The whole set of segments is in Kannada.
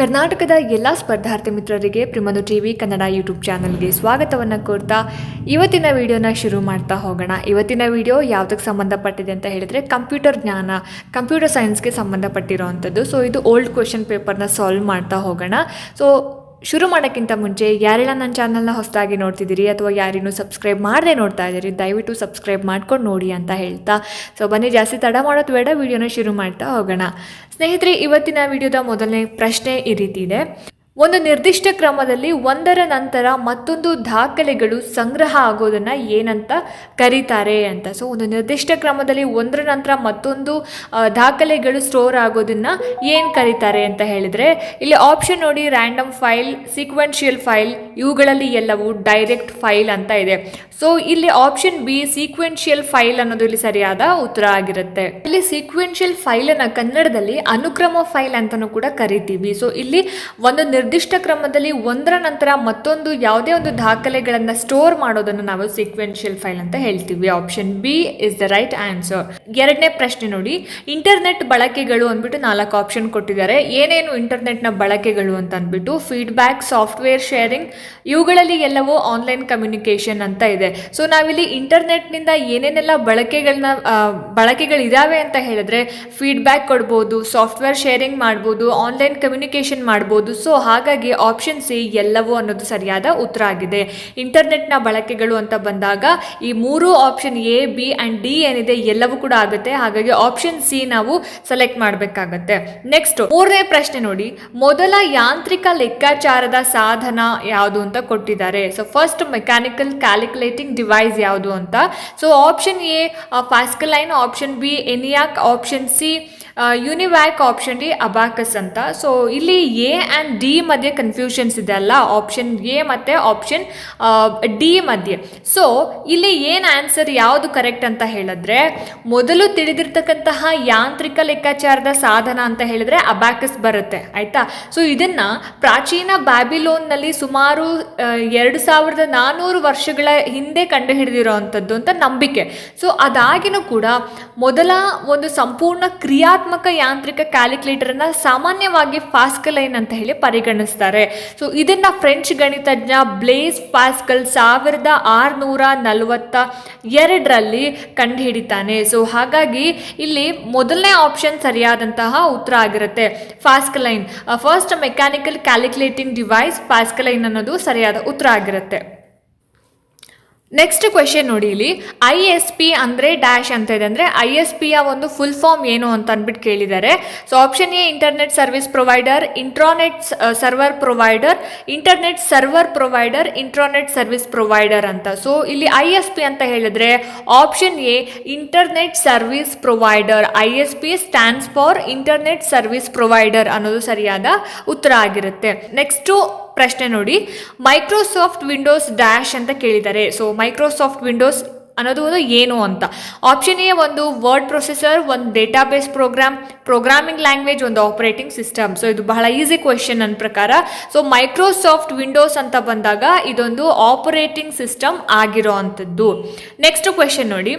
ಕರ್ನಾಟಕದ ಎಲ್ಲ ಸ್ಪರ್ಧಾರ್ಥಿ ಮಿತ್ರರಿಗೆ ಪ್ರಿಮದೋ ಟಿ ವಿ ಕನ್ನಡ ಯೂಟ್ಯೂಬ್ ಚಾನಲ್ಗೆ ಸ್ವಾಗತವನ್ನು ಕೋರ್ತಾ ಇವತ್ತಿನ ವಿಡಿಯೋನ ಶುರು ಮಾಡ್ತಾ ಹೋಗೋಣ. ಇವತ್ತಿನ ವಿಡಿಯೋ ಯಾವುದಕ್ಕೆ ಸಂಬಂಧಪಟ್ಟಿದೆ ಅಂತ ಹೇಳಿದರೆ ಕಂಪ್ಯೂಟರ್ ಜ್ಞಾನ, ಕಂಪ್ಯೂಟರ್ ಸೈನ್ಸ್ಗೆ ಸಂಬಂಧಪಟ್ಟಿರೋವಂಥದ್ದು ಸೊ, ಇದು ಓಲ್ಡ್ ಕ್ವೆಶನ್ ಪೇಪರ್ನ ಸಾಲ್ವ್ ಮಾಡ್ತಾ ಹೋಗೋಣ. ಸೊ ಶುರು ಮಾಡೋಕ್ಕಿಂತ ಮುಂಚೆ ಯಾರೆಲ್ಲ ನನ್ನ ಚಾನಲ್ನ ಹೊಸದಾಗಿ ನೋಡ್ತಿದ್ದೀರಿ ಅಥವಾ ಯಾರಿನ್ನೂ ಸಬ್ಸ್ಕ್ರೈಬ್ ಮಾಡದೆ ನೋಡ್ತಾ ಇದ್ದೀರಿ, ದಯವಿಟ್ಟು ಸಬ್ಸ್ಕ್ರೈಬ್ ಮಾಡ್ಕೊಂಡು ನೋಡಿ ಅಂತ ಹೇಳ್ತಾ. ಸೊ ಬನ್ನಿ, ಜಾಸ್ತಿ ತಡ ಮಾಡೋದು ಬೇಡ, ವಿಡಿಯೋನ ಶುರು ಮಾಡ್ತಾ ಹೋಗೋಣ. ಸ್ನೇಹಿತರೆ, ಇವತ್ತಿನ ವಿಡಿಯೋದ ಮೊದಲನೇ ಪ್ರಶ್ನೆ ಈ ರೀತಿ ಇದೆ. ಒಂದು ನಿರ್ದಿಷ್ಟ ಕ್ರಮದಲ್ಲಿ ಒಂದರ ನಂತರ ಮತ್ತೊಂದು ದಾಖಲೆಗಳು ಸಂಗ್ರಹ ಆಗೋದನ್ನು ಏನಂತ ಕರೀತಾರೆ ಅಂತ. ಸೊ ಒಂದು ನಿರ್ದಿಷ್ಟ ಕ್ರಮದಲ್ಲಿ ಒಂದರ ನಂತರ ಮತ್ತೊಂದು ದಾಖಲೆಗಳು ಸ್ಟೋರ್ ಆಗೋದನ್ನು ಏನು ಕರೀತಾರೆ ಅಂತ ಹೇಳಿದರೆ, ಇಲ್ಲಿ ಆಪ್ಷನ್ ನೋಡಿ ರ್ಯಾಂಡಮ್ ಫೈಲ್ ಸೀಕ್ವೆನ್ಷಿಯಲ್ ಫೈಲ್ ಇವುಗಳಲ್ಲಿ ಎಲ್ಲವೂ ಡೈರೆಕ್ಟ್ ಫೈಲ್ ಅಂತ ಇದೆ. ಸೊ ಇಲ್ಲಿ ಆಪ್ಷನ್ ಬಿ ಸೀಕ್ವೆನ್ಷಿಯಲ್ ಫೈಲ್ ಅನ್ನೋದು ಇಲ್ಲಿ ಸರಿಯಾದ ಉತ್ತರ ಆಗಿರುತ್ತೆ. ಇಲ್ಲಿ ಸೀಕ್ವೆನ್ಷಿಯಲ್ ಫೈಲ್ ಅನ್ನ ಕನ್ನಡದಲ್ಲಿ ಅನುಕ್ರಮ ಫೈಲ್ ಅಂತಲೂ ಕೂಡ ಕರಿತೀವಿ. ಸೊ ಇಲ್ಲಿ ಒಂದು ನಿರ್ದಿಷ್ಟ ಕ್ರಮದಲ್ಲಿ ಒಂದರ ನಂತರ ಮತ್ತೊಂದು ಯಾವುದೇ ಒಂದು ದಾಖಲೆಗಳನ್ನು ಸ್ಟೋರ್ ಮಾಡೋದನ್ನು ನಾವು ಸೀಕ್ವೆನ್ಷಿಯಲ್ ಫೈಲ್ ಅಂತ ಹೇಳ್ತೀವಿ. Option B is the right answer ಎರಡನೇ ಪ್ರಶ್ನೆ ನೋಡಿ. ಇಂಟರ್ನೆಟ್ ಬಳಕೆಗಳು ಅಂದ್ಬಿಟ್ಟು ನಾಲ್ಕು ಆಪ್ಷನ್ ಕೊಟ್ಟಿದ್ದಾರೆ. ಏನೇನು ಇಂಟರ್ನೆಟ್ನ ಬಳಕೆಗಳು ಅಂತ ಅಂದ್ಬಿಟ್ಟು ಫೀಡ್ಬ್ಯಾಕ್ ಸಾಫ್ಟ್ವೇರ್ ಶೇರಿಂಗ್ ಇವುಗಳಲ್ಲಿ ಎಲ್ಲವೂ ಆನ್ಲೈನ್ ಕಮ್ಯುನಿಕೇಷನ್ ಅಂತ ಇದೆ. ಸೊ ನಾವಿಲ್ಲಿ ಇಂಟರ್ನೆಟ್ನಿಂದ ಏನೇನೆಲ್ಲ ಬಳಕೆಗಳನ್ನ ಬಳಕೆಗಳಿದಾವೆ ಅಂತ ಹೇಳಿದ್ರೆ ಫೀಡ್ಬ್ಯಾಕ್ ಕೊಡ್ಬೋದು ಸಾಫ್ಟ್ವೇರ್ ಶೇರಿಂಗ್ ಮಾಡ್ಬೋದು ಆನ್ಲೈನ್ ಕಮ್ಯುನಿಕೇಷನ್ ಮಾಡ್ಬೋದು. ಸೊ ಹಾಗಾಗಿ ಆಪ್ಷನ್ ಸಿ ಎಲ್ಲವೂ ಅನ್ನೋದು ಸರಿಯಾದ ಉತ್ತರ ಆಗಿದೆ. ಇಂಟರ್ನೆಟ್ನ ಬಳಕೆಗಳು ಅಂತ ಬಂದಾಗ ಈ ಮೂರು option A B and D ಏನಿದೆ ಎಲ್ಲವೂ ಕೂಡ ಆಗುತ್ತೆ. ಹಾಗಾಗಿ ಆಪ್ಷನ್ ಸಿ ನಾವು ಸೆಲೆಕ್ಟ್ ಮಾಡಬೇಕಾಗತ್ತೆ. ನೆಕ್ಸ್ಟ್ ಮೂರನೇ ಪ್ರಶ್ನೆ ನೋಡಿ. ಮೊದಲ ಯಾಂತ್ರಿಕ ಲೆಕ್ಕಾಚಾರದ ಸಾಧನ ಯಾವುದು ಅಂತ ಕೊಟ್ಟಿದ್ದಾರೆ. So first mechanical calculating device ಯಾವುದು ಅಂತ. So option A Pascaline option B ENIAC option C UNIVAC option D abacus ಅಂತ. ಸೊ ಇಲ್ಲಿ ಎ ಆ್ಯಂಡ್ ಡಿ ಮಧ್ಯೆ ಕನ್ಫ್ಯೂಷನ್ಸ್ ಇದೆ ಅಲ್ಲ? ಆಪ್ಷನ್ ಎ ಮತ್ತು ಆಪ್ಷನ್ ಡಿ ಮಧ್ಯೆ. ಸೊ ಇಲ್ಲಿ ಏನು ಆನ್ಸರ್ ಯಾವುದು ಕರೆಕ್ಟ್ ಅಂತ ಹೇಳಿದ್ರೆ, ಮೊದಲು ತಿಳಿದಿರ್ತಕ್ಕಂತಹ ಯಾಂತ್ರಿಕ ಲೆಕ್ಕಾಚಾರದ ಸಾಧನ ಅಂತ ಹೇಳಿದ್ರೆ ಅಬ್ಯಾಕಸ್ ಬರುತ್ತೆ. ಆಯಿತಾ? ಸೊ ಇದನ್ನು ಪ್ರಾಚೀನ ಬ್ಯಾಬಿಲೋನ್ನಲ್ಲಿ ಸುಮಾರು ಎರಡು ಸಾವಿರದ ನಾನ್ನೂರು ವರ್ಷಗಳ ಹಿಂದೆ ಕಂಡುಹಿಡಿದಿರೋವಂಥದ್ದು ಅಂತ ನಂಬಿಕೆ. ಸೊ ಅದಾಗಿನೂ ಕೂಡ ಮೊದಲ ಒಂದು ಸಂಪೂರ್ಣ ಕ್ರಿಯಾತ್ಮಕ ಯಾಂತ್ರಿಕ ಕ್ಯಾಲ್ಕುಲೇಟರ್ನ ಸಾಮಾನ್ಯವಾಗಿ ಫಾಸ್ಕಲೈನ್ ಅಂತ ಹೇಳಿ ಪರಿಗಣಿಸ್ತಾರೆ. ಸೊ ಇದನ್ನ ಫ್ರೆಂಚ್ ಗಣಿತಜ್ಞ ಬ್ಲೇಸ್ ಫಾಸ್ಕಲ್ ಸಾವಿರದ ಆರುನೂರ ನಲವತ್ತ ಎರಡರಲ್ಲಿ ಕಂಡುಹಿಡಿತಾನೆ. ಸೊ ಹಾಗಾಗಿ ಇಲ್ಲಿ ಮೊದಲನೇ ಆಪ್ಷನ್ ಸರಿಯಾದಂತಹ ಉತ್ತರ ಆಗಿರುತ್ತೆ. Pascaline first mechanical calculating device Pascaline ಅನ್ನೋದು ಸರಿಯಾದ ಉತ್ತರ ಆಗಿರುತ್ತೆ. ನೆಕ್ಸ್ಟ್ ಕ್ವೆಶನ್ ನೋಡಿ ಇಲ್ಲಿ. ಐ ಎಸ್ ಪಿ ಅಂದರೆ ಡ್ಯಾಶ್ ಅಂತ ಇದೆ ಅಂದರೆ ಐ ಎಸ್ ಪಿಯ ಒಂದು ಫುಲ್ ಫಾರ್ಮ್ ಏನು ಅಂತ ಅಂದ್ಬಿಟ್ಟು ಕೇಳಿದ್ದಾರೆ. So option A internet service provider intranet server provider internet server provider intranet service provider ಅಂತ. ಸೊ ಇಲ್ಲಿ ಐ ಎಸ್ ಪಿ ಅಂತ ಹೇಳಿದ್ರೆ option A internet service provider I S P stands for internet service provider ಅನ್ನೋದು ಸರಿಯಾದ ಉತ್ತರ ಆಗಿರುತ್ತೆ. ನೆಕ್ಸ್ಟು ಪ್ರಶ್ನೆ ನೋಡಿ ಮೈಕ್ರೋಸಾಫ್ಟ್ ವಿಂಡೋಸ್ ಡ್ಯಾಶ್ ಅಂತ ಕೇಳಿದ್ದಾರೆ. ಸೊ ಮೈಕ್ರೋಸಾಫ್ಟ್ ವಿಂಡೋಸ್ ಅನ್ನೋದು ಒಂದು ಏನು ಅಂತ. ಆಪ್ಷನ್ ಎ ಒಂದು ವರ್ಡ್ ಪ್ರೊಸೆಸರ್ ಒಂದು ಡೇಟಾಬೇಸ್ ಪ್ರೋಗ್ರಾಮ್ ಪ್ರೋಗ್ರಾಮಿಂಗ್ ಲ್ಯಾಂಗ್ವೇಜ್ ಒಂದು ಆಪರೇಟಿಂಗ್ ಸಿಸ್ಟಮ್ ಸೊ ಇದು ಬಹಳ ಈಸಿ ಕ್ವೆಶನ್ ನನ್ನ ಪ್ರಕಾರ. ಸೊ ಮೈಕ್ರೋಸಾಫ್ಟ್ ವಿಂಡೋಸ್ ಅಂತ ಬಂದಾಗ ಇದೊಂದು ಆಪರೇಟಿಂಗ್ ಸಿಸ್ಟಮ್ ಆಗಿರೋ ಅಂಥದ್ದು ನೆಕ್ಸ್ಟ್ ಕ್ವೆಶನ್ ನೋಡಿ.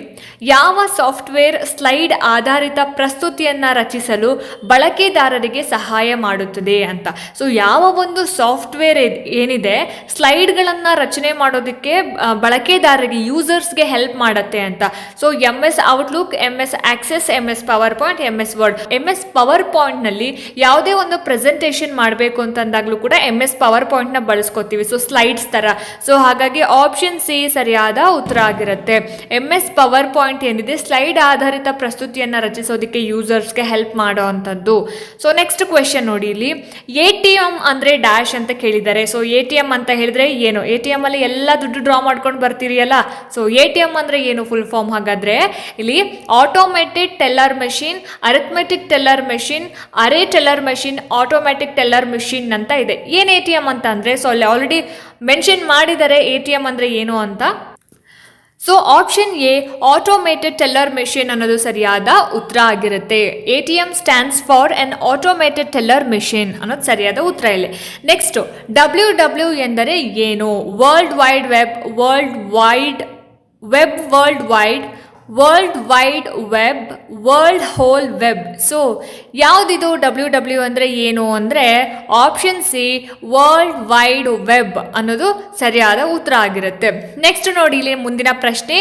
ಯಾವ ಸಾಫ್ಟ್ವೇರ್ ಸ್ಲೈಡ್ ಆಧಾರಿತ ಪ್ರಸ್ತುತಿಯನ್ನು ರಚಿಸಲು ಬಳಕೆದಾರರಿಗೆ ಸಹಾಯ ಮಾಡುತ್ತದೆ ಅಂತ. ಸೊ ಯಾವ ಒಂದು ಸಾಫ್ಟ್ವೇರ್ ಏನಿದೆ ಸ್ಲೈಡ್ಗಳನ್ನು ರಚನೆ ಮಾಡೋದಕ್ಕೆ ಬಳಕೆದಾರರಿಗೆ ಯೂಸರ್ಸ್ಗೆ ಹೆಲ್ಪ್ ಮಾಡುತ್ತೆ ಅಂತ. So M S Outlook M S Access M S PowerPoint M S Word M S power ಪಾಯಿಂಟ್ನಲ್ಲಿ ಯಾವುದೇ ಒಂದು ಪ್ರೆಸೆಂಟೇಷನ್ ಮಾಡಬೇಕು ಅಂತಂದಾಗಲೂ ಕೂಡ ಎಂ ಎಸ್ ಪವರ್ ಪಾಯಿಂಟ್ನ ಬಳಸ್ಕೊತೀವಿ. ಸೊ ಸ್ಲೈಡ್ಸ್ ಥರ ಸೊ ಹಾಗಾಗಿ ಆಪ್ಷನ್ ಸಿ ಸರಿಯಾದ ಉತ್ತರ ಆಗಿರುತ್ತೆ. ಎಂ ಎಸ್ ಪವರ್ ಪಾಯಿಂಟ್ ಏನಿದೆ? ಸ್ಲೈಡ್ ಆಧಾರಿತ ಪ್ರಸ್ತುತಿಯನ್ನು ರಚಿಸೋದಕ್ಕೆ ಯೂಸರ್ಸ್ಗೆ ಹೆಲ್ಪ್ ಮಾಡೋ ಅಂಥದ್ದು ಸೊ ನೆಕ್ಸ್ಟ್ ಕ್ವೆಶನ್ ನೋಡಿ ಇಲ್ಲಿ. ಎ ಟಿ ಎಂ ಅಂದರೆ ಡ್ಯಾಶ್ ಅಂತ ಕೇಳಿದ್ದಾರೆ. ಸೊ ಎ ಟಿ ಎಂ ಅಂತ ಹೇಳಿದ್ರೆ ಏನು? ಎ ಟಿ ಎಂ ಅಲ್ಲಿ ಎಲ್ಲ ದುಡ್ಡು ಡ್ರಾ ಮಾಡ್ಕೊಂಡು ಬರ್ತೀರಿ ಅಲ್ಲ? ಸೊ ಎ ಟಿ ಎಂ ಅಂದರೆ ಏನು ಫುಲ್ ಫಾರ್ಮ್ ಹಾಗಾದ್ರೆ? ಇಲ್ಲಿ automatic teller machine arithmetic teller machine array teller machine automatic teller machine ಅಂತ ಇದೆ. ಏನು ಎ ಟಿ ಎಂ ಅಂತ ಅಂದರೆ? ಸೊ ಅಲ್ಲಿ ಆಲ್ರೆಡಿ ಮೆನ್ಷನ್ ಮಾಡಿದ್ದಾರೆ ಎ ಟಿ ಎಂ ಅಂದರೆ ಏನು ಅಂತ? So option A automated teller machine ಅನ್ನೋದು ಸರಿಯಾದ ಉತ್ತರ ಆಗಿರುತ್ತೆ. A T M stands for an automated teller machine ಅನ್ನೋದು ಸರಿಯಾದ ಉತ್ತರ ಇಲ್ಲಿ. ನೆಕ್ಸ್ಟ್ ಡಬ್ಲ್ಯೂ ಡಬ್ಲ್ಯೂ ಎಂದರೆ ಏನು? World wide web world wide web world wide world wide web world whole web so ಯಾವುದಿದು W W ಅಂದರೆ ಏನು ಅಂದರೆ option C world wide web ಅನ್ನೋದು ಸರಿಯಾದ ಉತ್ತರ ಆಗಿರುತ್ತೆ. ನೆಕ್ಸ್ಟ್ ನೋಡಿ ಇಲ್ಲಿ ಮುಂದಿನ ಪ್ರಶ್ನೆ.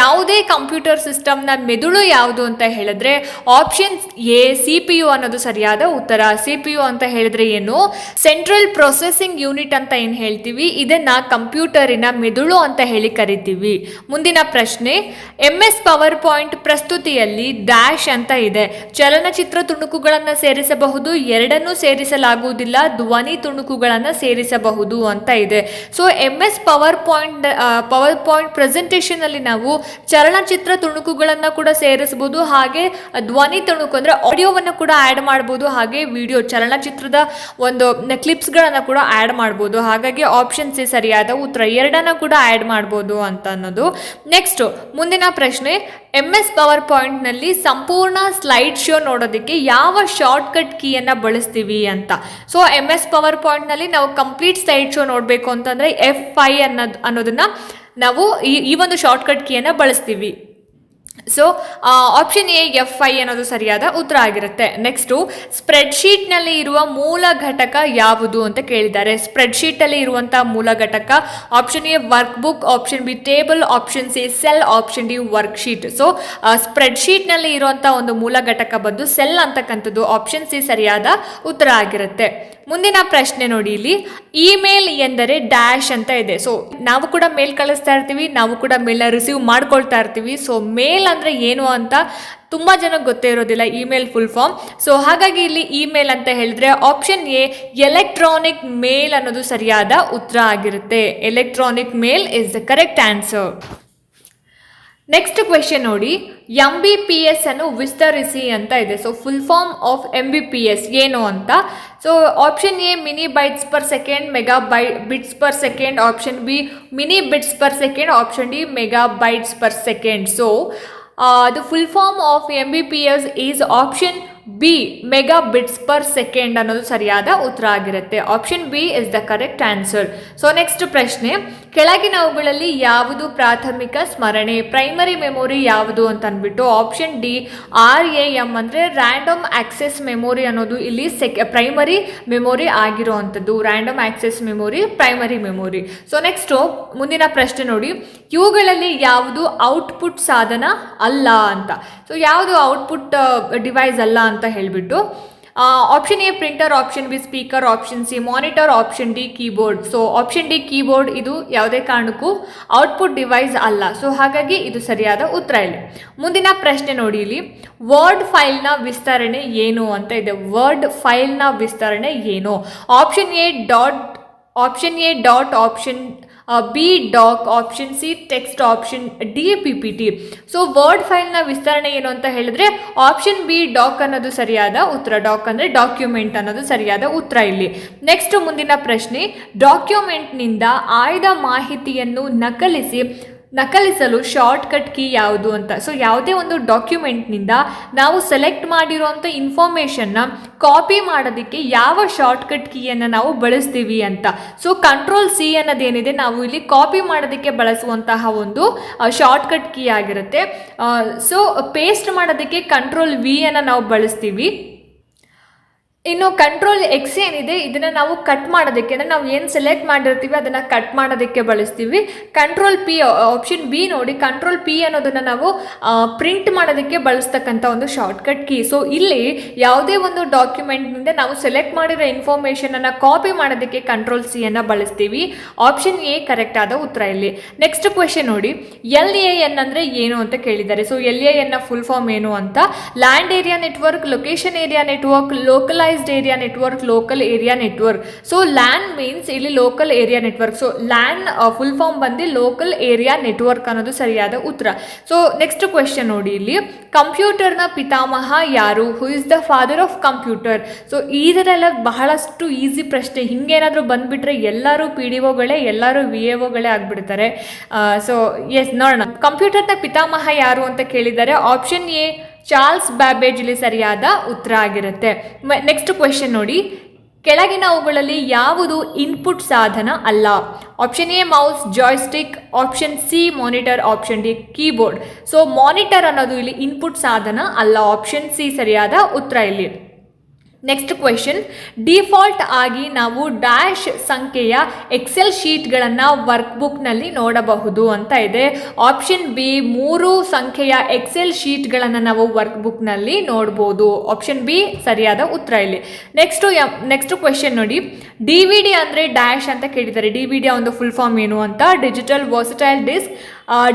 ಯಾವುದೇ ಕಂಪ್ಯೂಟರ್ ಸಿಸ್ಟಮ್ನ ಮೆದುಳು ಯಾವುದು ಅಂತ ಹೇಳಿದ್ರೆ option A C P U ಅನ್ನೋದು ಸರಿಯಾದ ಉತ್ತರ. ಸಿ ಪಿ ಯು ಅಂತ ಹೇಳಿದ್ರೆ ಏನು? ಸೆಂಟ್ರಲ್ ಪ್ರೊಸೆಸಿಂಗ್ ಯೂನಿಟ್ ಅಂತ ಏನು ಹೇಳ್ತೀವಿ? ಇದನ್ನ ಕಂಪ್ಯೂಟರಿನ ಮೆದುಳು ಅಂತ ಹೇಳಿ ಕರಿತೀವಿ. ಮುಂದಿನ ಪ್ರಶ್ನೆ. ಎಂ ಎಸ್ ಪವರ್ ಪಾಯಿಂಟ್ ಪ್ರಸ್ತುತಿಯಲ್ಲಿ ಡ್ಯಾಶ್ ಅಂತ ಇದೆ. ಚಲನಚಿತ್ರ ತುಣುಕುಗಳನ್ನು ಸೇರಿಸಬಹುದು, ಎರಡನ್ನೂ ಸೇರಿಸಲಾಗುವುದಿಲ್ಲ, ಧ್ವನಿ ತುಣುಕುಗಳನ್ನು ಸೇರಿಸಬಹುದು ಅಂತ ಇದೆ. So M S PowerPoint PowerPoint presentation ಅಲ್ಲಿ ನಾವು ಚಲನಚಿತ್ರ ತುಣುಕುಗಳನ್ನು ಕೂಡ ಸೇರಿಸಬಹುದು, ಹಾಗೆ ಧ್ವನಿ ತುಣುಕು ಅಂದರೆ ಆಡಿಯೋವನ್ನು ಕೂಡ ಆ್ಯಡ್ ಮಾಡ್ಬೋದು, ಹಾಗೆ ವಿಡಿಯೋ ಚಲನಚಿತ್ರದ ಒಂದು ಕ್ಲಿಪ್ಸ್ಗಳನ್ನು ಕೂಡ ಆ್ಯಡ್ ಮಾಡ್ಬೋದು. ಹಾಗಾಗಿ ಆಪ್ಷನ್ಸ್ ಸರಿಯಾದ ಉತ್ತರ ಎರಡನ್ನ ಕೂಡ ಆ್ಯಡ್ ಮಾಡ್ಬೋದು ಅಂತ ಅನ್ನೋದು. ನೆಕ್ಸ್ಟ್ ಮುಂದಿನ ಪ್ರಶ್ನೆ ಎಂ ಎಸ್ ಪವರ್ ಪಾಯಿಂಟ್ನಲ್ಲಿ ಸಂಪೂರ್ಣ ಸ್ಲೈಡ್ ಶೋ ನೋಡೋದಕ್ಕೆ ಯಾವ ಶಾರ್ಟ್ಕಟ್ ಕೀಯನ್ನು ಬಳಸ್ತೀವಿ ಅಂತ. ಸೊ ಎಂ ಎಸ್ ಪವರ್ ಪಾಯಿಂಟ್ನಲ್ಲಿ ನಾವು ಕಂಪ್ಲೀಟ್ ಸ್ಲೈಡ್ ಶೋ ನೋಡಬೇಕು ಅಂತಂದರೆ ಎಫ್ ಐ ಅನ್ನೋದು ಅನ್ನೋದನ್ನು ನಾವು ಈ ಈ ಒಂದು ಶಾರ್ಟ್ಕಟ್ ಕೀಯನ್ನು ಬಳಸ್ತೀವಿ. So option A F I ಅನ್ನೋದು ಸರಿಯಾದ ಉತ್ತರ ಆಗಿರುತ್ತೆ. ನೆಕ್ಸ್ಟು ಸ್ಪ್ರೆಡ್ಶೀಟ್ನಲ್ಲಿ ಇರುವ ಮೂಲ ಘಟಕ ಯಾವುದು ಅಂತ ಕೇಳಿದ್ದಾರೆ. ಸ್ಪ್ರೆಡ್ಶೀಟಲ್ಲಿ ಇರುವಂಥ ಮೂಲ ಘಟಕ option A workbook option B table option C cell option D worksheet so ಸ್ಪ್ರೆಡ್ಶೀಟ್ನಲ್ಲಿ ಇರುವಂಥ ಒಂದು ಮೂಲ ಘಟಕ ಬಂದು ಸೆಲ್ ಅಂತಕ್ಕಂಥದ್ದು ಆಪ್ಷನ್ ಸಿ ಸರಿಯಾದ ಉತ್ತರ ಆಗಿರುತ್ತೆ. ಮುಂದಿನ ಪ್ರಶ್ನೆ ನೋಡಿ ಇಲ್ಲಿ. ಇಮೇಲ್ ಎಂದರೆ ಡ್ಯಾಶ್ ಅಂತ ಇದೆ. ಸೊ ನಾವು ಕೂಡ ಮೇಲ್ ಕಳಿಸ್ತಾ ಇರ್ತೀವಿ, ನಾವು ಕೂಡ ಮೇಲ್ನ ರಿಸೀವ್ ಮಾಡ್ಕೊಳ್ತಾ ಇರ್ತೀವಿ. ಸೊ ಮೇಲ್ ಅಂದರೆ ಏನು ಅಂತ ತುಂಬ ಜನ ಗೊತ್ತೇ ಇರೋದಿಲ್ಲ, ಇಮೇಲ್ ಫುಲ್ ಫಾರ್ಮ್ ಸೊ ಹಾಗಾಗಿ ಇಲ್ಲಿ ಇಮೇಲ್ ಅಂತ ಹೇಳಿದ್ರೆ ಆಪ್ಷನ್ ಎ ಎಲೆಕ್ಟ್ರಾನಿಕ್ ಮೇಲ್ ಅನ್ನೋದು ಸರಿಯಾದ ಉತ್ತರ ಆಗಿರುತ್ತೆ. Electronic mail is the correct answer next question ನೋಡಿ. ಎಂ ಬಿ ಪಿ ಎಸ್ ಅನ್ನು ವಿಸ್ತರಿಸಿ ಅಂತ ಇದೆ. So full form of M B P S ಏನು ಅಂತ. So option A mini bytes per second mega by bits per second option B mini bits per second option D mega bytes per second so the full form of M B P S is option B mega bits per second ಅನ್ನೋದು ಸರಿಯಾದ ಉತ್ತರ ಆಗಿರುತ್ತೆ. Option B is the correct answer so next ಪ್ರಶ್ನೆ. ಕೆಳಗಿನವುಗಳಲ್ಲಿ ಯಾವುದು ಪ್ರಾಥಮಿಕ, ಸ್ಮರಣೆ ಪ್ರೈಮರಿ ಮೆಮೊರಿ ಯಾವುದು ಅಂತ ಅಂದ್ಬಿಟ್ಟು option D R A M ಅಂದರೆ ರ್ಯಾಂಡಮ್ ಆಕ್ಸೆಸ್ ಮೆಮೊರಿ ಅನ್ನೋದು ಇಲ್ಲಿ ಸೆಕ್ ಪ್ರೈಮರಿ ಮೆಮೊರಿ ಆಗಿರುವಂಥದ್ದು. Random access memory primary memory so next ಮುಂದಿನ ಪ್ರಶ್ನೆ ನೋಡಿ. ಇವುಗಳಲ್ಲಿ ಯಾವುದು ಔಟ್ಪುಟ್ ಸಾಧನ ಅಲ್ಲ ಅಂತ. ಸೊ ಯಾವುದು ಔಟ್ಪುಟ್ ಡಿವೈಸ್ ಅಲ್ಲ ಅಂತ ಹೇಳಿಬಿಟ್ಟು option A printer option B speaker option C monitor option D keyboard so option D keyboard ಇದು ಯಾವುದೇ ಕಾರಣಕ್ಕೂ ಔಟ್ಪುಟ್ ಡಿವೈಸ್ ಅಲ್ಲ. ಸೊ ಹಾಗಾಗಿ ಇದು ಸರಿಯಾದ ಉತ್ತರ ಇಲ್ಲಿ. ಮುಂದಿನ ಪ್ರಶ್ನೆ ನೋಡಿ ಇಲ್ಲಿ. ವರ್ಡ್ ಫೈಲ್ನ ವಿಸ್ತರಣೆ ಏನು ಅಂತ ಇದೆ. ವರ್ಡ್ ಫೈಲ್ನ ವಿಸ್ತರಣೆ ಏನು? Option A dot option A dot option B doc option C text option D P P T so word ಫೈಲ್ನ ವಿಸ್ತರಣೆ ಏನು ಅಂತ ಹೇಳಿದ್ರೆ ಆಪ್ಷನ್ ಬಿ ಡಾಕ್ ಅನ್ನೋದು ಸರಿಯಾದ ಉತ್ತರ. ಡಾಕ್ ಅಂದರೆ ಡಾಕ್ಯುಮೆಂಟ್ ಅನ್ನೋದು ಸರಿಯಾದ ಉತ್ತರ ಇಲ್ಲಿ. ನೆಕ್ಸ್ಟ್ ಮುಂದಿನ ಪ್ರಶ್ನೆ ಡಾಕ್ಯುಮೆಂಟ್ನಿಂದ ಆಯ್ದ ಮಾಹಿತಿಯನ್ನು ನಕಲಿಸಿ ನಕಲಿಸಲು ಶಾರ್ಟ್ಕಟ್ ಕೀ ಯಾವುದು ಅಂತ. ಸೊ ಯಾವುದೇ ಒಂದು ಡಾಕ್ಯುಮೆಂಟ್ನಿಂದ ನಾವು ಸೆಲೆಕ್ಟ್ ಮಾಡಿರುವಂಥ ಇನ್ಫಾರ್ಮೇಷನ್ನ ಕಾಪಿ ಮಾಡೋದಕ್ಕೆ ಯಾವ ಶಾರ್ಟ್ಕಟ್ ಕೀಯನ್ನು ನಾವು ಬಳಸ್ತೀವಿ ಅಂತ. ಸೊ ಕಂಟ್ರೋಲ್ ಸಿ ಅನ್ನೋದೇನಿದೆ, ನಾವು ಇಲ್ಲಿ ಕಾಪಿ ಮಾಡೋದಕ್ಕೆ ಬಳಸುವಂತಹ ಒಂದು ಶಾರ್ಟ್ಕಟ್ ಕೀ ಆಗಿರುತ್ತೆ. ಸೊ ಪೇಸ್ಟ್ ಮಾಡೋದಕ್ಕೆ ಕಂಟ್ರೋಲ್ ವಿ ಅನ್ನು ನಾವು ಬಳಸ್ತೀವಿ. ಇನ್ನು ಕಂಟ್ರೋಲ್ ಎಕ್ಸ್ ಏನಿದೆ, ಇದನ್ನು ನಾವು ಕಟ್ ಮಾಡೋದಕ್ಕೆ, ಅಂದರೆ ನಾವು ಏನು ಸೆಲೆಕ್ಟ್ ಮಾಡಿರ್ತೀವಿ, ಅದನ್ನು ಕಟ್ ಮಾಡೋದಕ್ಕೆ ಬಳಸ್ತೀವಿ. ಕಂಟ್ರೋಲ್ ಪಿ ಆಪ್ಷನ್ ಬಿ ನೋಡಿ ಕಂಟ್ರೋಲ್ ಪಿ ಅನ್ನೋದನ್ನು ನಾವು ಪ್ರಿಂಟ್ ಮಾಡೋದಕ್ಕೆ ಬಳಸ್ತಕ್ಕಂಥ ಒಂದು ಶಾರ್ಟ್ಕಟ್ ಕೀ ಸೊ ಇಲ್ಲಿ ಯಾವುದೇ ಒಂದು ಡಾಕ್ಯುಮೆಂಟ್ನಿಂದ ನಾವು ಸೆಲೆಕ್ಟ್ ಮಾಡಿರೋ ಇನ್ಫಾರ್ಮೇಷನನ್ನು ಕಾಪಿ ಮಾಡೋದಕ್ಕೆ ಕಂಟ್ರೋಲ್ ಸಿಯನ್ನು ಬಳಸ್ತೀವಿ. ಆಪ್ಷನ್ ಎ ಕರೆಕ್ಟ್ ಆದ ಉತ್ತರ ಇಲ್ಲಿ. ನೆಕ್ಸ್ಟ್ ಕ್ವೆಶನ್ ನೋಡಿ ಎಲ್ ಎ ಎನ್ ಅಂದರೆ ಏನು ಅಂತ ಕೇಳಿದ್ದಾರೆ. ಸೊ ಎಲ್ ಎ ಎನ್ನ ಫುಲ್ ಫಾರ್ಮ್ ಏನು ಅಂತ? Land area network location area network localized area network local area network so LAN means ಇಲ್ಲಿ local area network so LAN full form ಬಂದು ಲೋಕಲ್ ಏರಿಯಾ ನೆಟ್ವರ್ಕ್ ಅನ್ನೋದು ಸರಿಯಾದ ಉತ್ತರ. ಸೊ ನೆಕ್ಸ್ಟ್ ಕ್ವೆಶನ್ ನೋಡಿ ಇಲ್ಲಿ. ಕಂಪ್ಯೂಟರ್ನ ಪಿತಾಮಹ ಯಾರು? Who is the father of computer so ಇದರೆಲ್ಲ ಬಹಳಷ್ಟು ಈಸಿ ಪ್ರಶ್ನೆ. ಹಿಂಗೇನಾದರೂ ಬಂದ್ಬಿಟ್ರೆ ಎಲ್ಲರೂ ಪಿ ಡಿ ಒಗಳೇ ಎಲ್ಲರೂ ವಿ ಎ ಒಗಳೇ ಆಗಿಬಿಡ್ತಾರೆ. ಸೊ ಎಸ್ ನೋಡೋಣ. ಕಂಪ್ಯೂಟರ್ನ ಪಿತಾಮಹ ಯಾರು ಅಂತ ಕೇಳಿದ್ದಾರೆ. ಆಪ್ಷನ್ ಎ ಚಾರ್ಲ್ಸ್ ಬ್ಯಾಬೇಜ್ ಇಲ್ಲಿ ಸರಿಯಾದ ಉತ್ತರ ಆಗಿರುತ್ತೆ. ನೆಕ್ಸ್ಟ್ ಕ್ವೆಶನ್ ನೋಡಿ. ಕೆಳಗಿನ ಅವುಗಳಲ್ಲಿ ಯಾವುದು ಇನ್ಪುಟ್ ಸಾಧನ ಅಲ್ಲ? Option A mouse joystick option C monitor option D keyboard so monitor ಅನ್ನೋದು ಇಲ್ಲಿ ಇನ್ಪುಟ್ ಸಾಧನ ಅಲ್ಲ. ಆಪ್ಷನ್ ಸಿ ಸರಿಯಾದ ಉತ್ತರ ಇಲ್ಲಿ. ನೆಕ್ಸ್ಟ್ ಕ್ವೆಶನ್ ಡಿಫಾಲ್ಟ್ ಆಗಿ ನಾವು ಡ್ಯಾಶ್ ಸಂಖ್ಯೆಯ ಎಕ್ಸೆಲ್ ಶೀಟ್ಗಳನ್ನು ವರ್ಕ್ಬುಕ್ನಲ್ಲಿ ನೋಡಬಹುದು ಅಂತ ಇದೆ. ಆಪ್ಷನ್ ಬಿ ಮೂರು ಸಂಖ್ಯೆಯ ಎಕ್ಸೆಲ್ ಶೀಟ್ಗಳನ್ನು ನಾವು ವರ್ಕ್ಬುಕ್ನಲ್ಲಿ ನೋಡ್ಬೋದು. ಆಪ್ಷನ್ ಬಿ ಸರಿಯಾದ ಉತ್ತರ ಇಲ್ಲಿ. ನೆಕ್ಸ್ಟು ನೆಕ್ಸ್ಟ್ ಕ್ವೆಶನ್ ನೋಡಿ. ಡಿ ವಿ ಡಿ ಅಂದರೆ ಡ್ಯಾಶ್ ಅಂತ ಕೇಳಿದ್ದಾರೆ. ಡಿ ವಿ ಡಿ ಒಂದು ಫುಲ್ ಫಾರ್ಮ್ ಏನು ಅಂತ? Digital versatile disc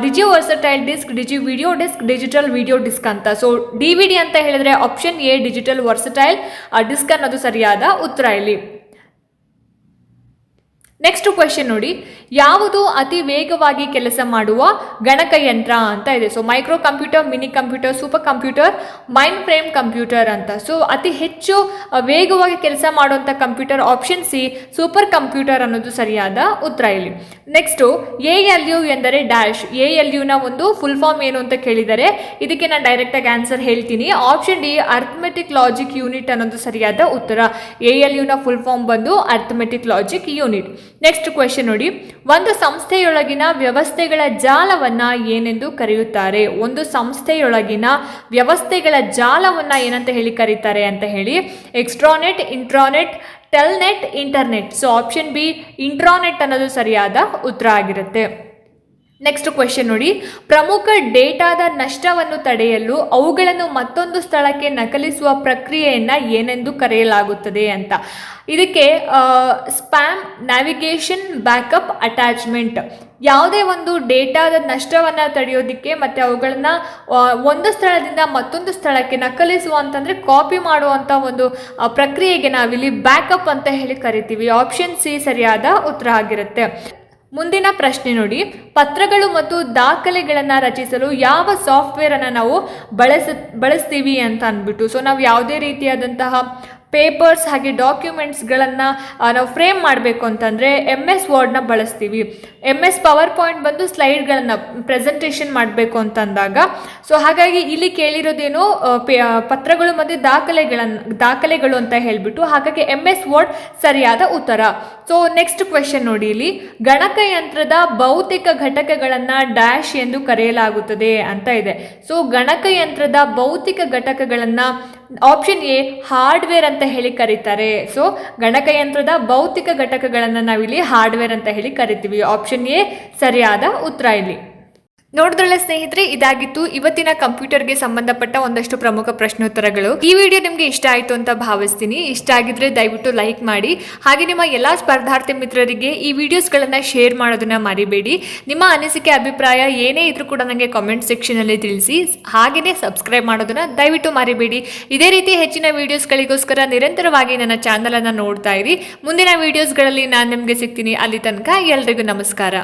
digi versatile disc digi video disc digital video disc ಅಂತ. ಸೊ ಡಿ ವಿ ಡಿ ಅಂತ ಹೇಳಿದ್ರೆ option A digital versatile disc ಅನ್ನೋದು ಸರಿಯಾದ ಉತ್ತರ ಇಲ್ಲಿ. ನೆಕ್ಸ್ಟ್ ಕ್ವೆಶನ್ ನೋಡಿ. ಯಾವುದು ಅತಿ ವೇಗವಾಗಿ ಕೆಲಸ ಮಾಡುವ ಗಣಕಯಂತ್ರ ಅಂತ ಇದೆ. So micro computer mini computer super computer mind frame computer ಅಂತ. ಸೊ ಅತಿ ಹೆಚ್ಚು ವೇಗವಾಗಿ ಕೆಲಸ ಮಾಡುವಂಥ computer option C super computer ಅನ್ನೋದು ಸರಿಯಾದ ಉತ್ತರ ಇಲ್ಲಿ. ನೆಕ್ಸ್ಟು ಎ ಎಲ್ ಯು ಎಂದರೆ ಡ್ಯಾಶ್ ಎ ಎಲ್ ಯುನ ಒಂದು ಫುಲ್ ಫಾರ್ಮ್ ಏನು ಅಂತ ಕೇಳಿದರೆ, ಇದಕ್ಕೆ ನಾನು ಡೈರೆಕ್ಟಾಗಿ ಆನ್ಸರ್ ಹೇಳ್ತೀನಿ. Option D arithmetic logic unit ಅನ್ನೋದು ಸರಿಯಾದ ಉತ್ತರ. ಎ ಎಲ್ ಯುನ ಫುಲ್ ಫಾರ್ಮ್ ಬಂದು arithmetic logic unit next question ನೋಡಿ. ಒಂದು ಸಂಸ್ಥೆಯೊಳಗಿನ ವ್ಯವಸ್ಥೆಗಳ ಜಾಲವನ್ನ ಏನೆಂದು ಕರೆಯುತ್ತಾರೆ? ಒಂದು ಸಂಸ್ಥೆಯೊಳಗಿನ ವ್ಯವಸ್ಥೆಗಳ ಜಾಲವನ್ನ ಏನಂತ ಹೇಳಿ ಕರೀತಾರೆ ಅಂತ ಹೇಳಿ, extranet, intranet, telnet, internet. So option B intranet ಅನ್ನೋದು ಸರಿಯಾದ ಉತ್ತರ ಆಗಿರುತ್ತೆ. ನೆಕ್ಸ್ಟ್ ಕ್ವೆಶನ್ ನೋಡಿ. ಪ್ರಮುಖ ಡೇಟಾದ ನಷ್ಟವನ್ನು ತಡೆಯಲು ಅವುಗಳನ್ನು ಮತ್ತೊಂದು ಸ್ಥಳಕ್ಕೆ ನಕಲಿಸುವ ಪ್ರಕ್ರಿಯೆಯನ್ನು ಏನೆಂದು ಕರೆಯಲಾಗುತ್ತದೆ ಅಂತ. ಇದಕ್ಕೆ ಸ್ಪ್ಯಾಮ್ ನ್ಯಾವಿಗೇಷನ್ ಬ್ಯಾಕಪ್ ಅಟ್ಯಾಚ್ಮೆಂಟ್. ಯಾವುದೇ ಒಂದು ಡೇಟಾದ ನಷ್ಟವನ್ನು ತಡೆಯೋದಕ್ಕೆ ಮತ್ತು ಅವುಗಳನ್ನು ಒಂದು ಸ್ಥಳದಿಂದ ಮತ್ತೊಂದು ಸ್ಥಳಕ್ಕೆ ನಕಲಿಸುವ ಅಂತಂದರೆ ಕಾಪಿ ಮಾಡುವಂಥ ಒಂದು ಪ್ರಕ್ರಿಯೆಗೆ ನಾವಿಲ್ಲಿ ಬ್ಯಾಕಪ್ ಅಂತ ಹೇಳಿ ಕರಿತೀವಿ. ಆಪ್ಷನ್ ಸಿ ಸರಿಯಾದ ಉತ್ತರ ಆಗಿರುತ್ತೆ. ಮುಂದಿನ ಪ್ರಶ್ನೆ ನೋಡಿ. ಪತ್ರಗಳು ಮತ್ತು ದಾಖಲೆಗಳನ್ನು ರಚಿಸಲು ಯಾವ ಸಾಫ್ಟ್ವೇರನ್ನು ನಾವು ಬಳಸ, ಬಳಸ್ತೀವಿ ಅಂತ ಅಂದ್ಬಿಟ್ಟು. ಸೊ ನಾವು ಯಾವುದೇ ರೀತಿಯಾದಂತಹ ಪೇಪರ್ಸ್ ಹಾಗೆ ಡಾಕ್ಯುಮೆಂಟ್ಸ್ಗಳನ್ನು ನಾವು ಫ್ರೇಮ್ ಮಾಡಬೇಕು ಅಂತಂದರೆ ಎಂ ಎಸ್ ವರ್ಡ್ನ ಬಳಸ್ತೀವಿ. ಎಂ ಎಸ್ ಪವರ್ ಪಾಯಿಂಟ್ ಬಂದು ಸ್ಲೈಡ್ಗಳನ್ನು ಪ್ರೆಸೆಂಟೇಷನ್ ಮಾಡಬೇಕು ಅಂತಂದಾಗ. ಸೊ ಹಾಗಾಗಿ ಇಲ್ಲಿ ಕೇಳಿರೋದೇನು ಪತ್ರಗಳು ಮತ್ತು ದಾಖಲೆಗಳನ್ನು ದಾಖಲೆಗಳು ಅಂತ ಹೇಳಿಬಿಟ್ಟು ಹಾಗಾಗಿ ಎಂ ಎಸ್ ವರ್ಡ್ ಸರಿಯಾದ ಉತ್ತರ. ಸೊ ನೆಕ್ಸ್ಟ್ ಕ್ವೆಶನ್ ನೋಡಿ ಇಲ್ಲಿ. ಗಣಕಯಂತ್ರದ ಭೌತಿಕ ಘಟಕಗಳನ್ನು ಡ್ಯಾಶ್ ಎಂದು ಕರೆಯಲಾಗುತ್ತದೆ ಅಂತ ಇದೆ. ಸೊ ಗಣಕಯಂತ್ರದ ಭೌತಿಕ ಘಟಕಗಳನ್ನು ಆಪ್ಷನ್ ಎ ಹಾರ್ಡ್ವೇರ್ ಅಂತ ಹೇಳಿ ಕರೀತಾರೆ. ಸೊ ಗಣಕಯಂತ್ರದ ಭೌತಿಕ ಘಟಕಗಳನ್ನು ನಾವಿಲ್ಲಿ ಹಾರ್ಡ್ವೇರ್ ಅಂತ ಹೇಳಿ ಕರಿತೀವಿ. ಆಪ್ಷನ್ ಎ ಸರಿಯಾದ ಉತ್ತರ ಇಲ್ಲಿ. ನೋಡಿದ್ರಲ್ಲ ಸ್ನೇಹಿತರೆ, ಇದಾಗಿತ್ತು. ಇವತ್ತಿನ ಕಂಪ್ಯೂಟರ್ಗೆ ಸಂಬಂಧಪಟ್ಟ ಒಂದಷ್ಟು ಪ್ರಮುಖ ಪ್ರಶ್ನೋತ್ತರಗಳು. ಈ ವಿಡಿಯೋ ನಿಮಗೆ ಇಷ್ಟ ಆಯಿತು ಅಂತ ಭಾವಿಸ್ತೀನಿ. ಇಷ್ಟ ಆಗಿದ್ರೆ ದಯವಿಟ್ಟು ಲೈಕ್ ಮಾಡಿ. ಹಾಗೆ ನಿಮ್ಮ ಎಲ್ಲ ಸ್ಪರ್ಧಾರ್ಥಿ ಮಿತ್ರರಿಗೆ ಈ ವಿಡಿಯೋಸ್ಗಳನ್ನು ಶೇರ್ ಮಾಡೋದನ್ನ ಮರಿಬೇಡಿ. ನಿಮ್ಮ ಅನಿಸಿಕೆ, ಅಭಿಪ್ರಾಯ ಏನೇ ಇದ್ರೂ ಕೂಡ ನನಗೆ ಕಾಮೆಂಟ್ ಸೆಕ್ಷನಲ್ಲಿ ತಿಳಿಸಿ. ಹಾಗೆಯೇ ಸಬ್ಸ್ಕ್ರೈಬ್ ಮಾಡೋದನ್ನ ದಯವಿಟ್ಟು ಮರಿಬೇಡಿ. ಇದೇ ರೀತಿ ಹೆಚ್ಚಿನ ವಿಡಿಯೋಸ್ಗಳಿಗೋಸ್ಕರ ನಿರಂತರವಾಗಿ ನನ್ನ ಚಾನಲನ್ನು ನೋಡ್ತಾ ಇರಿ. ಮುಂದಿನ ವಿಡಿಯೋಸ್ಗಳಲ್ಲಿ ನಾನು ನಿಮಗೆ ಸಿಗ್ತೀನಿ. ಅಲ್ಲಿ ತನಕ ಎಲ್ರಿಗೂ ನಮಸ್ಕಾರ.